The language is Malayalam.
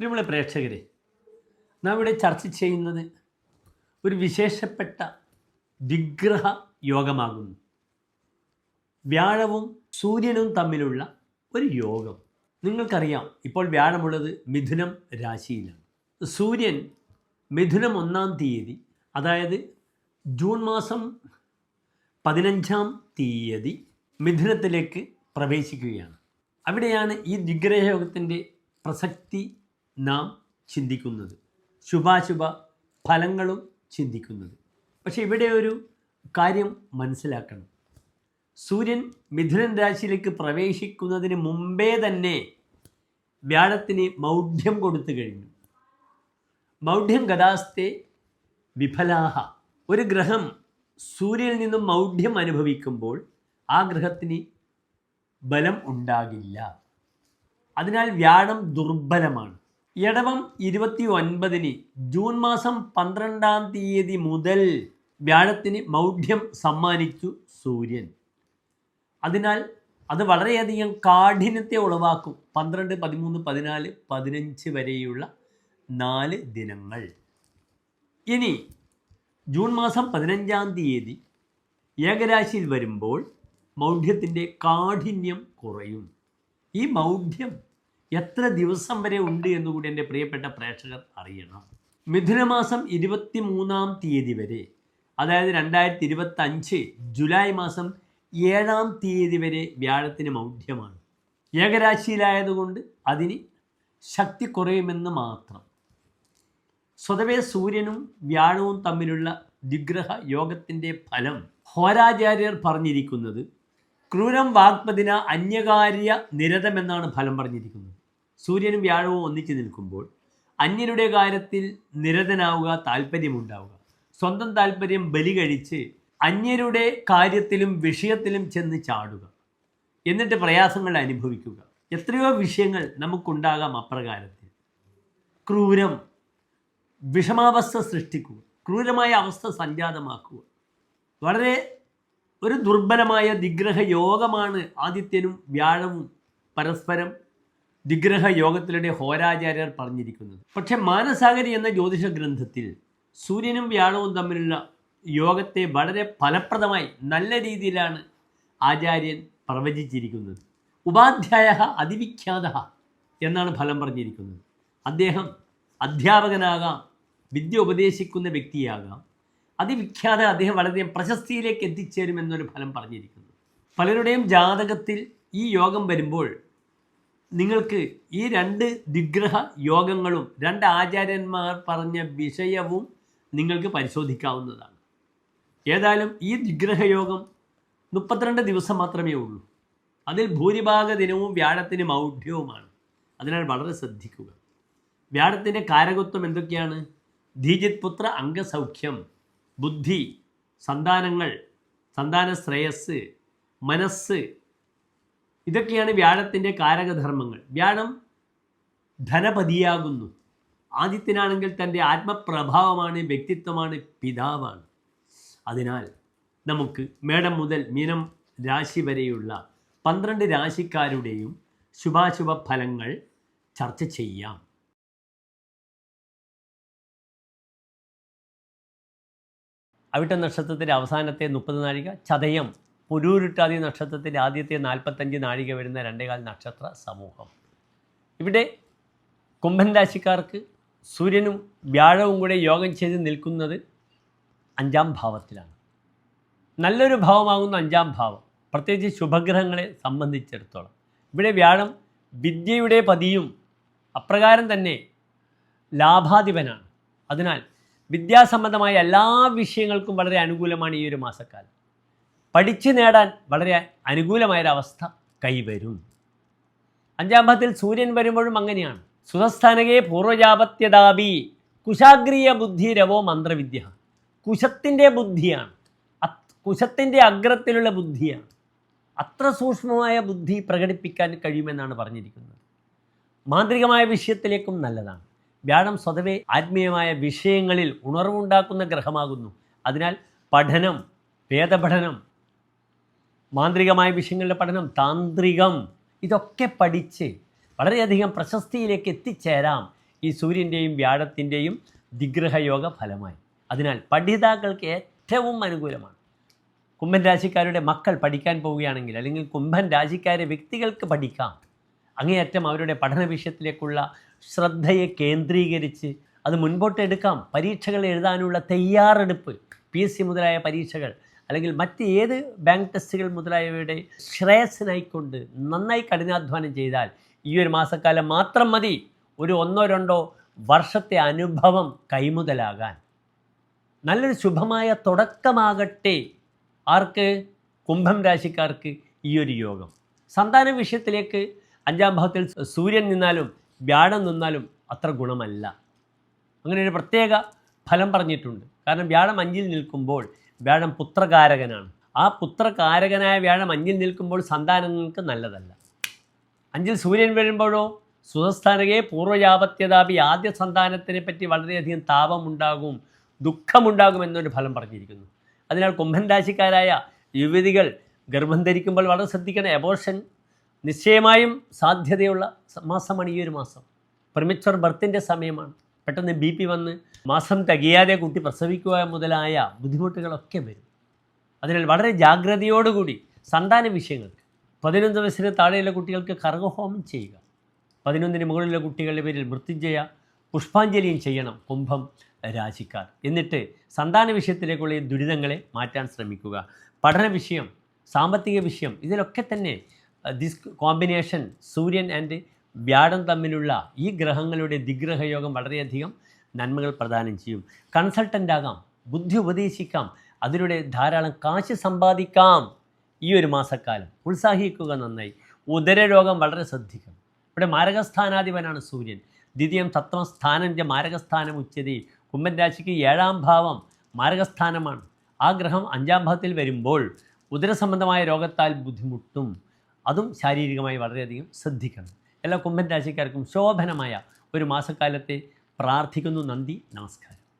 പ്രിയമുള്ള പ്രേക്ഷകരെ നാം ഇവിടെ ചർച്ച ചെയ്യുന്നത് ഒരു വിശേഷപ്പെട്ട വിഗ്രഹ യോഗമാകുന്നു. വ്യാഴവും സൂര്യനും തമ്മിലുള്ള ഒരു യോഗം. നിങ്ങൾക്കറിയാം ഇപ്പോൾ വ്യാഴമുള്ളത് മിഥുനം രാശിയിലാണ്. സൂര്യൻ മിഥുനം ഒന്നാം തീയതി അതായത് ജൂൺ മാസം പതിനഞ്ചാം തീയതി മിഥുനത്തിലേക്ക് പ്രവേശിക്കുകയാണ്. അവിടെയാണ് ഈ ദിഗ്രഹയോഗത്തിന്റെ പ്രസക്തി നാം ചിന്തിക്കുന്നത്. ശുഭാശുഭ ഫലങ്ങളും ചിന്തിക്കുന്നത്. പക്ഷേ ഇവിടെ ഒരു കാര്യം മനസ്സിലാക്കണം. സൂര്യൻ മിഥുനൻ രാശിയിലേക്ക് പ്രവേശിക്കുന്നതിന് മുമ്പേ തന്നെ വ്യാഴത്തിന് മൗഢ്യം കൊടുത്തു കഴിഞ്ഞു. മൗഢ്യം ഗതാസ്തെ വിഫലാഹ. ഒരു ഗ്രഹം സൂര്യനിൽ നിന്നും മൗഢ്യം അനുഭവിക്കുമ്പോൾ ആ ഗ്രഹത്തിന് ബലം ഉണ്ടാകില്ല. അതിനാൽ വ്യാഴം ദുർബലമാണ്. ഇടവം ഇരുപത്തി ഒൻപതിന് ജൂൺ മാസം പന്ത്രണ്ടാം തീയതി മുതൽ വ്യാഴത്തിന് മൗഢ്യം സമ്മാനിച്ചു സൂര്യൻ. അതിനാൽ അത് വളരെയധികം കാഠിന്യത്തെ ഉളവാക്കും. പന്ത്രണ്ട് പതിമൂന്ന് പതിനാല് പതിനഞ്ച് വരെയുള്ള നാല് ദിനങ്ങൾ. ഇനി ജൂൺ മാസം പതിനഞ്ചാം തീയതി ഏകരാശിയിൽ വരുമ്പോൾ മൗഢ്യത്തിന്റെ കാഠിന്യം കുറയും. ഈ മൗഢ്യം എത്ര ദിവസം വരെ ഉണ്ട് എന്നുകൂടി എന്റെ പ്രിയപ്പെട്ട പ്രേക്ഷകർ അറിയണം. മിഥുനമാസം ഇരുപത്തി മൂന്നാം തീയതി വരെ അതായത് രണ്ടായിരത്തി ഇരുപത്തഞ്ച് ജൂലൈ മാസം ഏഴാം തീയതി വരെ വ്യാഴത്തിന് മൗഢ്യമാണ്. ഏകരാശിയിലായതുകൊണ്ട് അതിന് ശക്തി കുറയുമെന്ന് മാത്രം. സ്വതവേ സൂര്യനും വ്യാഴവും തമ്മിലുള്ള ദിഗ്രഹ യോഗത്തിന്റെ ഫലം ഹോരാചാര്യർ പറഞ്ഞിരിക്കുന്നത് ക്രൂരം വാഗ്പതിന അന്യകാര്യ നിരതമെന്നാണ് ഫലം പറഞ്ഞിരിക്കുന്നത്. സൂര്യനും വ്യാഴവും ഒന്നിച്ചു നിൽക്കുമ്പോൾ അന്യരുടെ കാര്യത്തിൽ നിരതനാവുക താല്പര്യമുണ്ടാവുക സ്വന്തം താല്പര്യം ബലി കഴിച്ച് അന്യരുടെ കാര്യത്തിലും വിഷയത്തിലും ചെന്ന് ചാടുക. എന്നിട്ട് പ്രയാസങ്ങൾ അനുഭവിക്കുക. എത്രയോ വിഷയങ്ങൾ നമുക്കുണ്ടാകാം അപ്രകാരത്തിൽ. ക്രൂരം വിഷമാവസ്ഥ സൃഷ്ടിക്കുക. ക്രൂരമായ അവസ്ഥ സംജാതമാക്കുക. വളരെ ഒരു ദുർബലമായ നിഗ്രഹ യോഗമാണ് ആദിത്യനും വ്യാഴവും പരസ്പരം ദിഗ്രഹ യോഗത്തിലൂടെ ഹോരാചാര്യർ പറഞ്ഞിരിക്കുന്നത്. പക്ഷെ മാനസാഗരി എന്ന ജ്യോതിഷ ഗ്രന്ഥത്തിൽ സൂര്യനും വ്യാഴവും തമ്മിലുള്ള യോഗത്തെ വളരെ ഫലപ്രദമായി നല്ല രീതിയിലാണ് ആചാര്യൻ പ്രവചിച്ചിരിക്കുന്നത്. ഉപാധ്യായ അതിവിഖ്യാത എന്നാണ് ഫലം പറഞ്ഞിരിക്കുന്നത്. അദ്ദേഹം അധ്യാപകനാകാം വിദ്യ ഉപദേശിക്കുന്ന വ്യക്തിയാകാം. അതിവിഖ്യാത അദ്ദേഹം വളരെ പ്രശസ്തിയിലേക്ക് എത്തിച്ചേരുമെന്നൊരു ഫലം പറഞ്ഞിരിക്കുന്നു. പലരുടെയും ജാതകത്തിൽ ഈ യോഗം വരുമ്പോൾ നിങ്ങൾക്ക് ഈ രണ്ട് ദിഗ്രഹ യോഗങ്ങളും രണ്ട് ആചാര്യന്മാർ പറഞ്ഞ വിഷയവും നിങ്ങൾക്ക് പരിശോധിക്കാവുന്നതാണ്. ഏതായാലും ഈ ദിഗ്രഹ യോഗം മുപ്പത്തിരണ്ട് ദിവസം മാത്രമേ ഉള്ളൂ. അതിൽ ഭൂരിഭാഗ ദിനവും വ്യാഴത്തിന് മൗഢ്യവുമാണ്. അതിനാൽ വളരെ ശ്രദ്ധിക്കുക. വ്യാഴത്തിന്റെ കാരകത്വം എന്തൊക്കെയാണ്? ധീജിത് പുത്ര അംഗസൗഖ്യം ബുദ്ധി സന്താനങ്ങൾ സന്താന ശ്രേയസ് മനസ്സ് ഇതൊക്കെയാണ് വ്യാഴത്തിന്റെ കാരകധർമ്മങ്ങൾ. വ്യാഴം ധനപതിയാകുന്നു. ആദിത്യനാണെങ്കിൽ തന്റെ ആത്മപ്രഭാവമാണ് വ്യക്തിത്വമാണ് പിതാവാണ്. അതിനാൽ നമുക്ക് മേടം മുതൽ മീനം രാശി വരെയുള്ള പന്ത്രണ്ട് രാശിക്കാരുടെയും ശുഭാശുഭ ഫലങ്ങൾ ചർച്ച ചെയ്യാം. അവിട്ട നക്ഷത്രത്തിന്റെ അവസാനത്തെ മുപ്പത് നാഴിക ചതയം. പുരൂരുട്ടാതി നക്ഷത്രത്തിന്റെ ആദ്യത്തെ നാൽപ്പത്തഞ്ച് നാഴിക വരുന്ന രണ്ടേകാൽ നക്ഷത്ര സമൂഹം. ഇവിടെ കുംഭൻ രാശിക്കാർക്ക് സൂര്യനും വ്യാഴവും കൂടെ യോഗം ചെയ്ത് നിൽക്കുന്നത് അഞ്ചാം ഭാവത്തിലാണ്. നല്ലൊരു ഭാവമാകുന്ന അഞ്ചാം ഭാവം പ്രത്യേകിച്ച് ശുഭഗ്രഹങ്ങളെ സംബന്ധിച്ചിടത്തോളം. ഇവിടെ വ്യാഴം വിദ്യയുടെ പതിയും അപ്രകാരം തന്നെ ലാഭാധിപനാണ്. അതിനാൽ വിദ്യാസംബന്ധമായ എല്ലാ വിഷയങ്ങൾക്കും വളരെ അനുകൂലമാണ് ഈ ഒരു മാസക്കാലം. പഠിച്ചു നേടാൻ വളരെ അനുകൂലമായൊരവസ്ഥ കൈവരും. അഞ്ചാം ഭാവത്തിൽ സൂര്യൻ വരുമ്പോഴും അങ്ങനെയാണ്. സുതസ്ഥാനകെ പൂർവജാപത്യതാപി കുശാഗ്രീയ ബുദ്ധി രവോ മന്ത്രവിദ്യ. കുശത്തിന്റെ ബുദ്ധിയാണ്. കുശത്തിന്റെ അഗ്രത്തിലുള്ള ബുദ്ധിയാണ്. അത്ര സൂക്ഷ്മമായ ബുദ്ധി പ്രകടിപ്പിക്കാൻ കഴിയുമെന്നാണ് പറഞ്ഞിരിക്കുന്നത്. മാന്ത്രികമായ വിഷയത്തിലേക്കും നല്ലതാണ്. വ്യാഴം സ്വതവേ ആത്മീയമായ വിഷയങ്ങളിൽ ഉണർവുണ്ടാക്കുന്ന ഗ്രഹമാകുന്നു. അതിനാൽ പഠനം വേദപഠനം മാന്ത്രികമായ വിഷയങ്ങളുടെ പഠനം താന്ത്രികം ഇതൊക്കെ പഠിച്ച് വളരെയധികം പ്രശസ്തിയിലേക്ക് എത്തിച്ചേരാം ഈ സൂര്യന്റെയും വ്യാഴത്തിന്റെയും ദിഗ്രഹയോഗ ഫലമായി. അതിനാൽ പഠിതാക്കൾക്ക് ഏറ്റവും അനുകൂലമാണ്. കുംഭൻ രാശിക്കാരുടെ മക്കൾ പഠിക്കാൻ പോവുകയാണെങ്കിൽ അല്ലെങ്കിൽ കുംഭൻ രാശിക്കാരെ വ്യക്തികൾക്ക് പഠിക്കാം. അങ്ങേയറ്റം അവരുടെ പഠന വിഷയത്തിലേക്കുള്ള ശ്രദ്ധയെ കേന്ദ്രീകരിച്ച് അത് മുൻപോട്ട് എടുക്കാം പരീക്ഷകൾ എഴുതാനുള്ള തയ്യാറെടുപ്പ് പി എസ് സി മുതലായ പരീക്ഷകൾ അല്ലെങ്കിൽ മറ്റ് ഏത് ബാങ്ക് ടെസ്റ്റുകൾ മുതലായവയുടെ ശ്രേയസ്സിനായിക്കൊണ്ട് നന്നായി കഠിനാധ്വാനം ചെയ്താൽ ഈ ഒരു മാസക്കാലം മാത്രം മതി. ഒരു ഒന്നോ രണ്ടോ വർഷത്തെ അനുഭവം കൈമുതലാകാൻ. നല്ലൊരു ശുഭമായ തുടക്കമാകട്ടെ. ആർക്ക്? കുംഭം രാശിക്കാർക്ക് ഈ ഒരു യോഗം. സന്താന വിഷയത്തിലേക്ക് അഞ്ചാം ഭാവത്തിൽ സൂര്യൻ നിന്നാലും വ്യാഴം നിന്നാലും അത്ര ഗുണമല്ല. അങ്ങനെ ഒരു പ്രത്യേക ഫലം പറഞ്ഞിട്ടുണ്ട്. കാരണം വ്യാഴം അഞ്ചിൽ നിൽക്കുമ്പോൾ വ്യാഴം പുത്രകാരകനാണ്. ആ പുത്രകാരകനായ വ്യാഴം അഞ്ചിൽ നിൽക്കുമ്പോൾ സന്താനങ്ങൾക്ക് നല്ലതല്ല. അഞ്ചിൽ സൂര്യൻ വരുമ്പോഴോ സുഹസ്ഥാനകെ പൂർവയാപത്യതാപി ആദ്യ സന്താനത്തിനെ പറ്റി വളരെയധികം താപമുണ്ടാകും ദുഃഖമുണ്ടാകും എന്നൊരു ഫലം പറഞ്ഞിരിക്കുന്നു. അതിനാൽ കുംഭൻ രാശിക്കാരായ യുവതികൾ ഗർഭം ധരിക്കുമ്പോൾ വളരെ ശ്രദ്ധിക്കണം. എബോർഷൻ നിശ്ചയമായും സാധ്യതയുള്ള മാസമാണ് ഈ ഒരു മാസം. പ്രിമിച്ചർ ബർത്തിന്റെ സമയമാണ്. പെട്ടെന്ന് ബി പി വന്ന് മാസം തികയാതെ കുട്ടി പ്രസവിക്കുക മുതലായ ബുദ്ധിമുട്ടുകളൊക്കെ വരും. അതിനാൽ വളരെ ജാഗ്രതയോടുകൂടി സന്താന വിഷയങ്ങൾക്ക് പതിനൊന്ന് വയസ്സിന് താഴെയുള്ള കുട്ടികൾക്ക് കർഗഹോമം ചെയ്യുക പതിനൊന്നിന് മുകളിലുള്ള കുട്ടികളുടെ പേരിൽ മൃത്യുഞ്ജയ പുഷ്പാഞ്ജലിയും ചെയ്യണം കുംഭം രാശിക്കാർ. എന്നിട്ട് സന്താന വിഷയത്തിലേക്കുള്ള ഈ ദുരിതങ്ങളെ മാറ്റാൻ ശ്രമിക്കുക. പഠന വിഷയം സാമ്പത്തിക വിഷയം ഇതിലൊക്കെ തന്നെ ദിസ് കോമ്പിനേഷൻ സൂര്യൻ ആൻഡ് വ്യാഴം തമ്മിലുള്ള ഈ ഗ്രഹങ്ങളുടെ ദിഗ്രഹയോഗം വളരെയധികം നന്മകൾ പ്രദാനം ചെയ്യും. കൺസൾട്ടന്റ് ആകാം ബുദ്ധി ഉപദേശിക്കാം അതിലൂടെ ധാരാളം കാശ് സമ്പാദിക്കാം. ഈ ഒരു മാസക്കാലം ഉത്സാഹിക്കുക നന്നായി. ഉദരരോഗം വളരെ ശ്രദ്ധിക്കണം. ഇവിടെ മാരകസ്ഥാനാധിപനാണ് സൂര്യൻ. ദ്വിതീയം ച മാരകസ്ഥാനം ഉച്ചതി. കുംഭൻ രാശിക്ക് ഏഴാം ഭാവം മാരകസ്ഥാനമാണ്. ആ ഗ്രഹം അഞ്ചാം ഭാവത്തിൽ വരുമ്പോൾ ഉദരസംബന്ധമായ രോഗത്താൽ ബുദ്ധിമുട്ടും. അതും ശാരീരികമായി വളരെയധികം ശ്രദ്ധിക്കണം. എല്ലാ കുംഭൻ രാശിക്കാർക്കും ശോഭനമായ ഒരു മാസക്കാലത്തെ പ്രാർത്ഥിക്കുന്നു നന്ദി നമസ്കാരം.